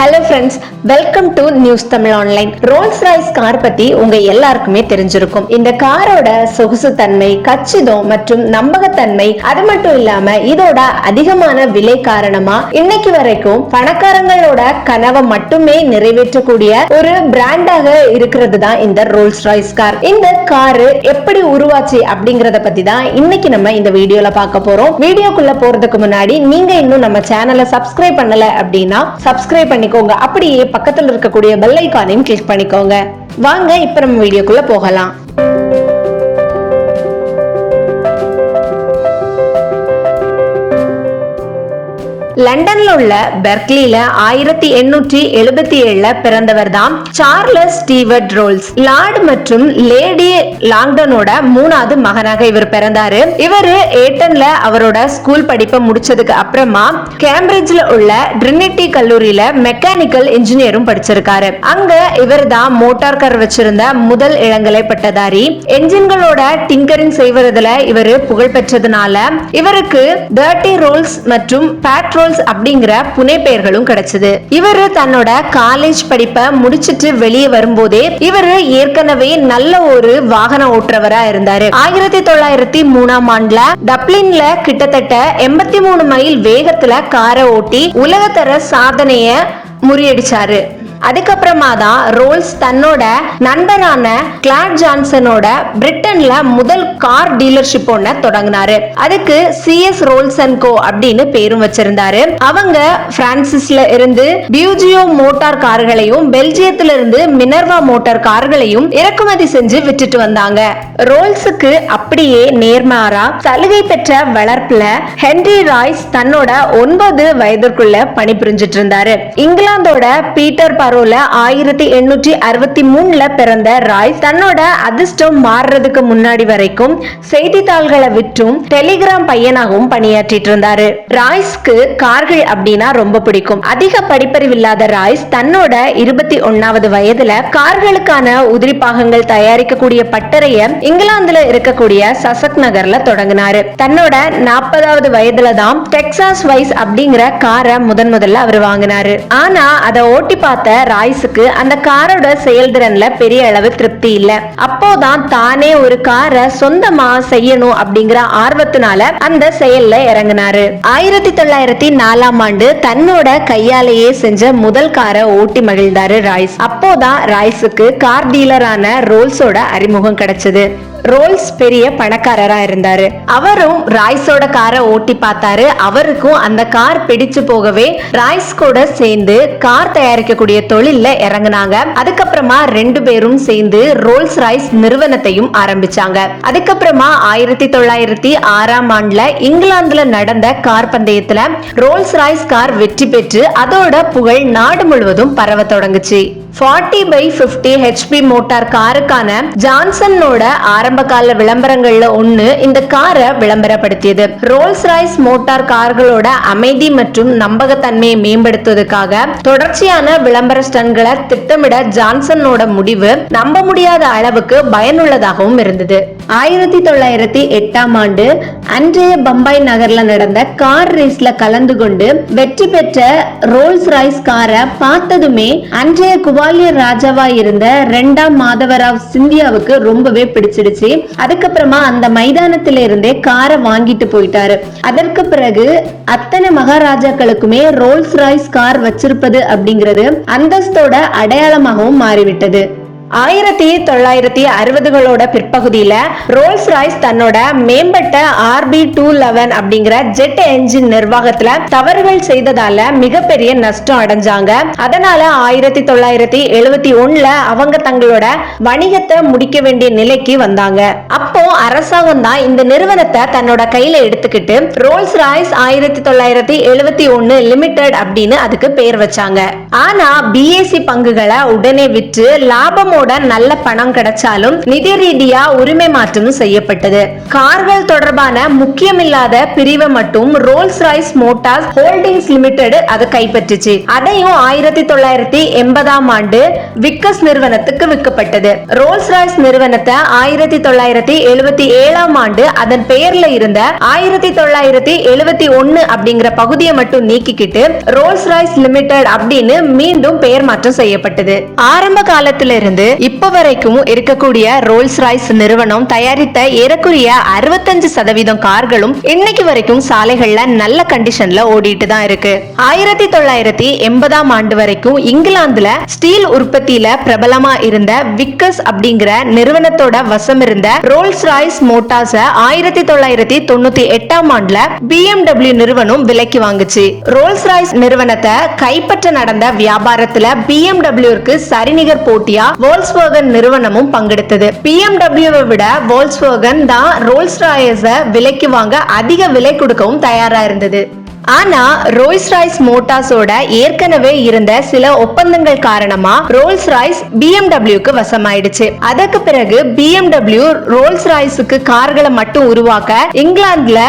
Hello friends welcome to news Tamil online Rolls Royce car பத்தி உங்க எல்லாருக்குமே தெரிஞ்சிருக்கும். இந்த காரோட சொகுசு தன்மை கச்சிதம் மற்றும் நம்பகத்தன்மை அது மட்டும் இல்லாம இதோட அதிகமான விலை காரணமா இன்னைக்கு வரைக்கும் பணக்காரங்களோட கனவை மட்டுமே நிறைவேற்றக்கூடிய ஒரு பிராண்டாக இருக்கிறது தான் இந்த ரோல்ஸ் ராய்ஸ் கார் இந்த காரு எப்படி உருவாச்சு அப்படிங்கறத பத்தி தான் இன்னைக்கு நம்ம இந்த வீடியோல பார்க்க போறோம். வீடியோக்குள்ள போறதுக்கு முன்னாடி நீங்க இன்னும் நம்ம சேனலை சப்ஸ்கிரைப் பண்ணல அப்படின்னா சப்ஸ்கிரைப் பண்ணிக்கோங்க. அப்படியே பக்கத்துல இருக்கக்கூடிய பெல் ஐக்கானையும் கிளிக் பண்ணிக்கோங்க. வாங்க இப்ப நம்ம வீடியோக்குள்ள போகலாம். லண்டன்ல உள்ள பெர்க்லில ஆயிரத்தி எண்ணூற்றி எழுபத்தி ஏழுல பிறந்தவர் தான் சார்லஸ் ஸ்டீவர்ட் ரோல்ஸ். லார்டு மற்றும் லேடி லாங்டனோட மூணாவது மகனாக இவர் பிறந்தாரு. இவர் ஏட்டன்ல அவரோட ஸ்கூல் படிப்பை முடிச்சதுக்கு அப்புறமா கேம்பிரிட்ஜ்ல உள்ள ட்ரினிட்டி கல்லூரியில மெக்கானிக்கல் இன்ஜினியரும் படிச்சிருக்காரு. அங்க இவர் தான் மோட்டார் கார் வச்சிருந்த முதல் இளங்கலை பட்டதாரி. என்ஜின்களோட டிங்கரிங் செய்வதில் இவர் புகழ் பெற்றதுனால இவருக்கு தேர்ட்டி ரோல்ஸ் மற்றும் பேட்ரோல் ரோல்ஸ் அப்படிங்கிற புனை பெயர்களும் கிடைச்சது. இவரு தன்னோட காலேஜ் படிப்பை முடிச்சிட்டு வெளியே வரும்போதே இவரு ஏற்கனவே நல்ல ஒரு வாகன ஓட்டுறவரா இருந்தாரு. ஆயிரத்தி தொள்ளாயிரத்தி மூணாம் ஆண்டுல டப்ளின்ல கிட்டத்தட்ட எண்பத்தி மூணு மைல் வேகத்துல காரை ஓட்டி உலகத்தர சாதனைய முறியடிச்சாரு. அதுக்கப்புறமா தான் ரோல்ஸ் தன்னோட நண்பரான கிளாட் ஜான்சனோட பிரிட்டன்ல முதல் கார் டீலர்ஷிப் ஒன்ன தொடங்கினாரு. அதுக்கு சிஎஸ் ரோல்ஸ் அண்ட் கோ அப்படின்னு பேரும் வச்சிருந்தாரு. அவங்க பிரான்சிஸ்ல இருந்து பியூஜியோ மோட்டார் கார்களையும் பெல்ஜியத்துல இருந்து மினர்வா மோட்டார் கார்களையும் இறக்குமதி செஞ்சு விட்டுட்டு வந்தாங்க. ரோல்ஸுக்கு அப்படியே நேர்மாறா சலுகை பெற்ற வளர்ப்புல ஹென்ரி ராய்ஸ் தன்னோட ஒன்பது வயதிற்குள்ள பணிபுரிஞ்சிட்டு இருந்தாரு. இங்கிலாந்தோட பீட்டர் பரோல ஆயிரத்தி எண்ணூற்றி அறுபத்தி மூணுல பிறந்த ராய்ஸ் தன்னோட அதிர்ஷ்டம் மாறுறதுக்கு முன்னாடி வரைக்கும் செய்தித்தாள்களை விற்றும் டெலிகிராம் பையனாகவும் பணியாற்றிட்டு இருந்தாரு. ராய்ஸ்க்கு கார்கள் அப்படின்னா ரொம்ப பிடிக்கும். அதிக படிப்பறிவு இல்லாத ராய்ஸ் தன்னோட இருபத்தி ஒன்னாவது வயதுல கார்களுக்கான உதிரி பாகங்கள் தயாரிக்கக்கூடிய பட்டறைய இங்கிலாந்துல இருக்கக்கூடிய சசக் நகர்ல தொடங்கினாரு. தன்னோட நாற்பதாவது வயதுல தான் டெக்சாஸ் வைஸ் அப்படிங்கிற காரை முதன் முதல்ல அவர் வாங்கினாரு. ஆனா அதை ஓட்டி பார்த்த ராய்ஸுக்கு அந்த காரோட செயல்திறன்ல பெரிய அளவு திருப்தி இல்ல. அப்போதான் தானே ஒரு காரை சொந்தமா செய்யணும் அப்படிங்கிற ஆர்வத்தினால அந்த செயல்ல இறங்கினாரு. ஆயிரத்தி தொள்ளாயிரத்தி நாலாம் ஆண்டு தன்னோட கையாலேயே செஞ்ச முதல் காரை ஓட்டி மகிழ்ந்தாரு ராய்ஸ். அப்போதான் ராய்ஸுக்கு கார் டீலரான ரோல்ஸோட அறிமுகம் கிடைச்சது. ரோல்ஸ் பெரிய பணக்காரரா இருந்தாரு. அவரும் ராய்ஸோட காரை ஓட்டி பார்த்தாரு. அவருக்கும் அந்த கார் பிடிச்சு போகவே ராய்ஸ் கூட சேர்ந்து கார் தயாரிக்கக்கூடிய தொழில்ல இறங்குனாங்க. அதுக்கப்புறமா ரெண்டு பேரும் சேர்ந்து ரோல்ஸ் ராய்ஸ் நிறுவனத்தையும் ஆரம்பிச்சாங்க. அதுக்கப்புறமா ஆயிரத்தி தொள்ளாயிரத்தி ஆறாம் ஆண்டுல இங்கிலாந்துல நடந்த கார் பந்தயத்துல ரோல்ஸ் ராய்ஸ் கார் வெற்றி பெற்று அதோட புகழ் நாடு முழுவதும் பரவ தொடங்குச்சு. Forty by fifty HP motor காருக்கான ஜான்சனோட ஆரம்ப கால விளம்பரங்கள்ல ஒண்ணு இந்த காரை விளம்பரப்படுத்தியது. ரோல்ஸ் ராய்ஸ் மோட்டார் கார்களோட அமைதி மற்றும் நம்பகத்தன்மையை மேம்படுத்துவதற்காக தொடர்ச்சியான விளம்பர ஸ்டன்களை திட்டமிட ஜான்சனோட முடிவு நம்ப முடியாத அளவுக்கு பயனுள்ளதாகவும் இருந்தது. ஆயிரத்தி தொள்ளாயிரத்தி எட்டாம் ஆண்டு அன்றைய பம்பாய் நகர்ல நடந்த கார் ரேஸ்ல கலந்து கொண்டு வெற்றி பெற்ற ரோல்ஸ் ராய்ஸ் காரை பார்த்ததுமே அன்றைய குவாலியர் ராஜாவா இருந்த ரெண்டாம் மாதவராவ் சிந்தியாவுக்கு ரொம்பவே பிடிச்சிடுச்சு. அதுக்கப்புறமா அந்த மைதானத்தில இருந்தே காரை வாங்கிட்டு போயிட்டாரு. அதற்கு பிறகு அத்தனை மகாராஜாக்களுக்குமே ரோல்ஸ் ராய்ஸ் கார் வச்சிருப்பது அப்படிங்கிறது அந்தஸ்தோட அடையாளமாகவும் மாறிவிட்டது. ஆயிரத்தி தொள்ளாயிரத்தி அறுபதுகளோட பிற்பகுதியில ரோல்ஸ் ராய்ஸ் தன்னோட மேம்பட்ட ஆர்பி டூ லெவன் அப்படிங்கிற ஜெட் என்ஜின் நிர்வாகத்துல தவறுகள் செய்ததால மிகப்பெரிய நஷ்டம் அடைஞ்சாங்க. அதனால ஆயிரத்தி தொள்ளாயிரத்தி எழுபத்தி ஒண்ணுல அவங்க தங்களோட வணிகத்தை முடிக்க வேண்டிய நிலைக்கு வந்தாங்க. அப்போ அரசாங்கம் தான் இந்த நிறுவனத்தை தன்னோட கையில எடுத்துக்கிட்டு ரோல்ஸ் ராய்ஸ் ஆயிரத்தி தொள்ளாயிரத்தி எழுபத்தி ஒன்னு லிமிடெட் அப்படின்னு அதுக்கு பேர் வச்சாங்க. ஆனா பிஏசி பங்குகளை உடனே விற்று லாபமோட நல்ல பணம் கிடைச்சாலும் நிதி ரீதியா உரிமை மாற்றமும் செய்யப்பட்டது. கார்கள் தொடர்பான முக்கியமில்லாத பிரிவை மட்டும் Rolls Royce Motors Holdings Limited அதை கைப்பற்றுச்சு. அதையும் ஆயிரத்தி தொள்ளாயிரத்தி எண்பதாம் ஆண்டு விக்கஸ் நிறுவனத்துக்கு விற்கப்பட்டது. ரோல்ஸ் ராய்ஸ் நிறுவனத்தை ஆயிரத்தி தொள்ளாயிரத்தி எழுபத்தி ஏழாம் ஆண்டு அதன் பெயர்ல இருந்த ஆயிரத்தி தொள்ளாயிரத்தி எழுபத்தி ஒன்னு அப்படிங்கிற பகுதியை மட்டும் நீக்கிக்கிட்டு ரோல்ஸ் ராய்ஸ் லிமிடெட் அப்படின்னு மீண்டும் பெயர் மாற்றம் செய்யப்பட்டது. ஆரம்ப காலத்திலிருந்து இப்ப வரைக்கும் இருக்கக்கூடிய ரோல்ஸ் ராய்ஸ் நிறுவனம் தயாரித்த ஏறக்குறைய அறுபத்தஞ்சு சதவீதம் கார்களும் இன்னைக்கு வரைக்கும் சாலைகள்ல நல்ல கண்டிஷன்ல ஓடிட்டு தான் இருக்கு. ஆயிரத்தி தொள்ளாயிரத்தி எண்பதாம் ஆண்டு வரைக்கும் இங்கிலாந்துல ஸ்டீல் உற்பத்தியில பிரபலமா இருந்த விக்கஸ் அப்படிங்கிற நிறுவனத்தோட வசம் இருந்த ரோல்ஸ் ராய்ஸ் மோட்டார்ஸ ஆயிரத்தி தொள்ளாயிரத்தி தொண்ணூத்தி எட்டாம் ஆண்டுல BMW நிறுவனம் விலைக்கு வாங்குச்சு. ரோல்ஸ் ராய்ஸ் நிறுவனத்தை கைப்பற்ற நடந்த வியாபாரத்துல பிஎம்டபிள்யூருக்கு சரிநிகர் போட்டியா வோல்ஸ்வர்கன் நிறுவனமும் பங்கெடுத்தது. பிஎம்டபிள்யூவை விட வோல்ஸ்வர்கன் தான் ரோல்ஸ் ராயஸ விலைக்கு வாங்க அதிக விலை கொடுக்கவும் தயாரா இருந்தது. ஆனா ரோல்ஸ் ராய்ஸ் மோட்டார்ஸோட ஏற்கனவே இருந்த சில ஒப்பந்தங்கள் காரணமா ரோல்ஸ் ராய்ஸ் பிஎம்டபிள்யூக்கு வசமாயிடுச்சு. அதற்கு பிறகு பிஎம்டபிள்யூ ரோல்ஸ் ராய்ஸுக்கு கார்களை மட்டும் உருவாக்க இங்கிலாந்துல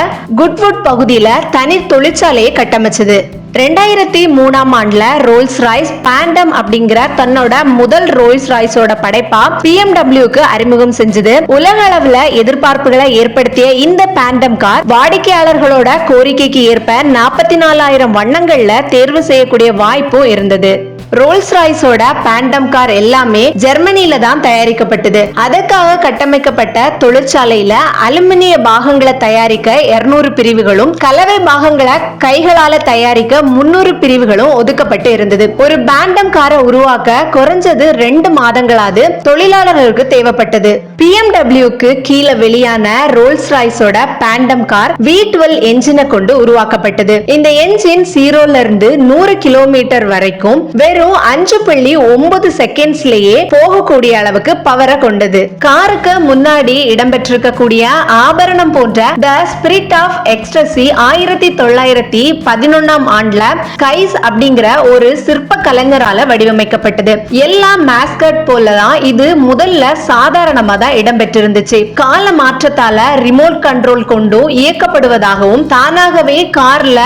குட்வுட் பகுதியில தனி தொழிற்சாலையை கட்டமைச்சது. ரெண்டாயிரத்தி மூணாம் ஆண்டுல ரோல்ஸ் ராய்ஸ் பேண்டம் அப்படிங்கிற தன்னோட முதல் ரோல்ஸ் ராய்ஸோட படைப்பா பிஎம்டபிள்யூக்கு அறிமுகம் செஞ்சது. உலக அளவுல எதிர்பார்ப்புகளை ஏற்படுத்திய இந்த பேண்டம் கார் வாடிக்கையாளர்களோட கோரிக்கைக்கு ஏற்ப நாற்பத்தி நாலாயிரம் வண்ணங்கள்ல தேர்வு செய்யக்கூடிய வாய்ப்பும் இருந்தது. ரோல்ஸ் ராய்ஸோட பேண்டம் கார் எல்லாமே ஜெர்மனியில தான் தயாரிக்கப்பட்டது. அதற்காக கட்டமைக்கப்பட்ட தொழிற்சாலையில அலுமினிய பாகங்களை தயாரிக்க 200 பிரிவுகளும் கலவை பாகங்களை கைகளால தயாரிக்க முன்னூறு பிரிவுகளும் ஒதுக்கப்பட்டு இருந்தது. ஒரு பேண்டம் காரை உருவாக்க குறைஞ்சது ரெண்டு மாதங்களாவது தொழிலாளர்களுக்கு தேவைப்பட்டது. பிஎம்டபிள்யூக்கு கீழே வெளியான ரோல்ஸ் ராய்ஸோட பேண்டம் கார் வி டுவெல் என்ஜினை கொண்டு உருவாக்கப்பட்டது. இந்த என்ஜின் சீரோல இருந்து நூறு கிலோமீட்டர் வரைக்கும் வெறும் அஞ்சு புள்ளி ஒன்பது செகண்ட்ஸ்லயே போகக்கூடிய அளவுக்கு பவரை கொண்டது. காருக்கு முன்னாடி இடம்பெற்றிருக்கக்கூடிய ஆபரணம் போன்ற த ஸ்பிரிட் ஆஃப் எக்ஸ்டசி ஆயிரத்தி தொள்ளாயிரத்தி பதினொன்னாம் ஆண்டுல கைஸ் அப்படிங்கிற ஒரு சிற்ப கலைஞரால வடிவமைக்கப்பட்டது. எல்லா மேஸ்கட் போலதான் இது முதல்ல சாதாரணமா தான் இடம்பெற்றிருந்துச்சு. கால மாற்றத்தால ரிமோட் கண்ட்ரோல் கொண்டும் இயக்கப்படுவதாகவும் தானாகவே கார்ல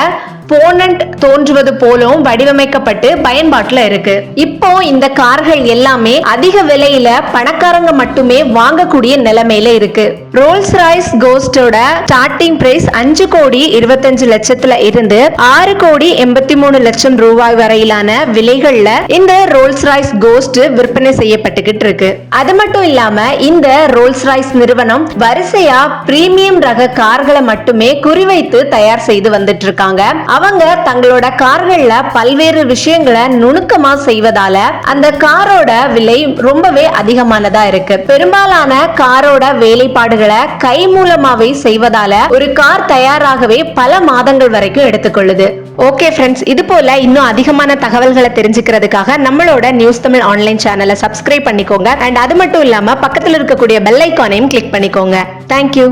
போனண்ட் தோன்றுவது போலவும் வடிவமைக்கப்பட்டு பயன்பாட்டுல இருக்கு. இப்போ இந்த கார்கள் எல்லாமே அதிக விலையில பணக்காரங்க மட்டுமே வாங்கக்கூடிய நிலைமையில இருக்கு. ரோல்ஸ் ராய்ஸ் கோஸ்டோட ஸ்டார்டிங் பிரைஸ் அஞ்சு கோடி இருபத்தஞ்சு லட்சத்துல இருந்து ஆறு கோடி எண்பத்தி மூணு லட்சம் ரூபாய் வரையிலான விலைகள்ல இந்த ரோல்ஸ் ராய்ஸ் கோஸ்ட் விற்பனை செய்யப்பட்டுகிட்டு இருக்கு. அது மட்டும் இல்லாம இந்த ரோல்ஸ் ராய்ஸ் நிறுவனம் வரிசையா பிரீமியம் ரக கார்களை மட்டுமே குறிவைத்து தயார் செய்து வந்துட்டு இருக்காங்க. அவங்க தங்களோட கார்கள்ல பல்வேறு விஷயங்களை நுணுக்கமா செய்வதால அந்த காரோட விலை ரொம்பவே அதிகமானதா இருக்கு. பெரும்பாலான காரோட வேலைப்பாடுகளை கை மூலமாவே செய்வதால ஒரு கார் தயாராகவே பல மாதங்கள் வரைக்கும் எடுத்துக்கொள்ளுது. ஓகே ஃப்ரெண்ட்ஸ் இது போல இன்னும் அதிகமான தகவல்களை தெரிஞ்சுக்கிறதுக்காக நம்மளோட நியூஸ் தமிழ் ஆன்லைன் சேனலை சப்ஸ்கிரைப் பண்ணிக்கோங்க. அண்ட் அது மட்டும் இல்லாம பக்கத்துல இருக்கக்கூடிய பெல் ஐக்கானையும் கிளிக் பண்ணிக்கோங்க. தேங்க்யூ